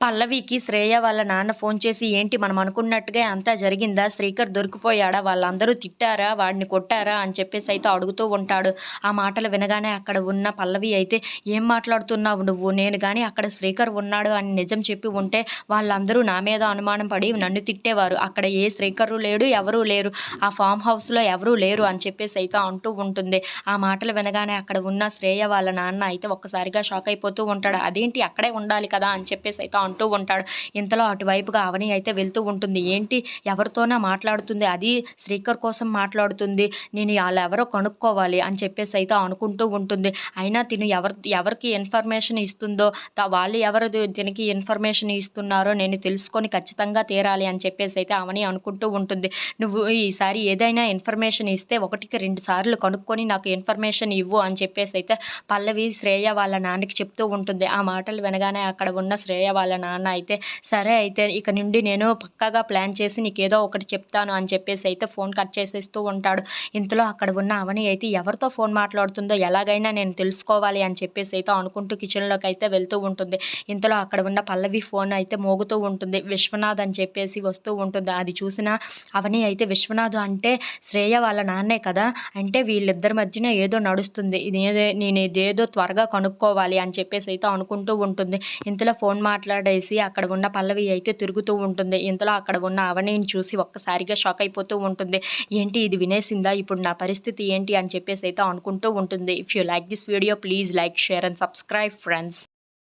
పల్లవికి శ్రేయ వాళ్ళ నాన్న ఫోన్ చేసి ఏంటి మనం అనుకున్నట్టుగా అంతా జరిగిందా? శ్రీకర్ దొరికిపోయాడా? వాళ్ళందరూ తిట్టారా? వాడిని కొట్టారా? అని చెప్పేసి అయితే అడుగుతూ ఉంటాడు. ఆ మాటలు వినగానే అక్కడ ఉన్న పల్లవి అయితే ఏం మాట్లాడుతున్నావు నువ్వు? నేను కానీ అక్కడ శ్రీకర్ ఉన్నాడు అని నిజం చెప్పి ఉంటే వాళ్ళందరూ నా మీద అనుమానం పడి నన్ను తిట్టేవారు. అక్కడ ఏ శ్రీకరు లేడు ఎవరూ లేరు. ఆ ఫామ్ హౌస్లో ఎవరూ లేరు అని చెప్పేసి అయితే అంటూ ఉంటుంది. ఆ మాటలు వినగానే అక్కడ ఉన్న శ్రేయ వాళ్ళ నాన్న అయితే ఒక్కసారిగా షాక్ అయిపోతూ ఉంటాడు. అదేంటి? అక్కడే ఉండాలి కదా అని చెప్పేసి అయితే అంటూ ఉంటాడు. ఇంతలో అటువైపుగా అవని అయితే వెళ్తూ ఉంటుంది. ఏంటి? ఎవరితోనో మాట్లాడుతుంది. అది శ్రీకర్ కోసం మాట్లాడుతుంది. నేను వాళ్ళు ఎవరో కనుక్కోవాలి అని చెప్పేసి అయితే అనుకుంటూ ఉంటుంది. అయినా తిను ఎవరు ఎవరికి ఇన్ఫర్మేషన్ ఇస్తుందో వాళ్ళు ఎవరు దీనికి ఇన్ఫర్మేషన్ ఇస్తున్నారో నేను తెలుసుకొని ఖచ్చితంగా తీరాలి అని చెప్పేసి అయితే అవని అనుకుంటూ ఉంటుంది. నువ్వు ఈసారి ఏదైనా ఇన్ఫర్మేషన్ ఇస్తే ఒకటికి రెండు సార్లు కనుక్కొని నాకు ఇన్ఫర్మేషన్ ఇవ్వు అని చెప్పేసి అయితే పల్లవి శ్రేయ వాళ్ళ నాన్నకి చెప్తూ ఉంటుంది. ఆ మాటలు వినగానే అక్కడ ఉన్న శ్రేయ వాళ్ళ నాన్న అయితే సరే అయితే ఇక నుండి నేను పక్కాగా ప్లాన్ చేసి నీకు ఏదో ఒకటి చెప్తాను అని చెప్పేసి అయితే ఫోన్ కట్ చేసేస్తూ ఉంటాడు. ఇంతలో అక్కడ ఉన్న అవని అయితే ఎవరితో ఫోన్ మాట్లాడుతుందో ఎలాగైనా నేను తెలుసుకోవాలి అని చెప్పేసి అయితే అనుకుంటూ కిచెన్లోకి అయితే వెళ్తూ ఉంటుంది. ఇంతలో అక్కడ ఉన్న పల్లవి ఫోన్ అయితే మోగుతూ ఉంటుంది. విశ్వనాథ్ అని చెప్పేసి వస్తూ ఉంటుంది. అది చూసిన అవని అయితే విశ్వనాథ్ అంటే శ్రేయ వాళ్ళ నాన్నే కదా? అంటే వీళ్ళిద్దరి మధ్యన ఏదో నడుస్తుంది. ఇది నేను ఇదేదో త్వరగా కనుక్కోవాలి అని చెప్పేసి అయితే అనుకుంటూ ఉంటుంది. ఇంతలో ఫోన్ మాట్లాడేసి అక్కడ ఉన్న పల్లవి అయితే తిరుగుతూ ఉంటుంది. ఇంతలో అక్కడ ఉన్న అవనిని చూసి ఒక్కసారిగా షాక్ అయిపోతూ ఉంటుంది. ఏంటి ఇది వినేసిందా? ఇప్పుడు నా పరిస్థితి ఏంటి? అని చెప్పేసి అయితే అనుకుంటూ ఉంటుంది. If you like this video please like share and subscribe friends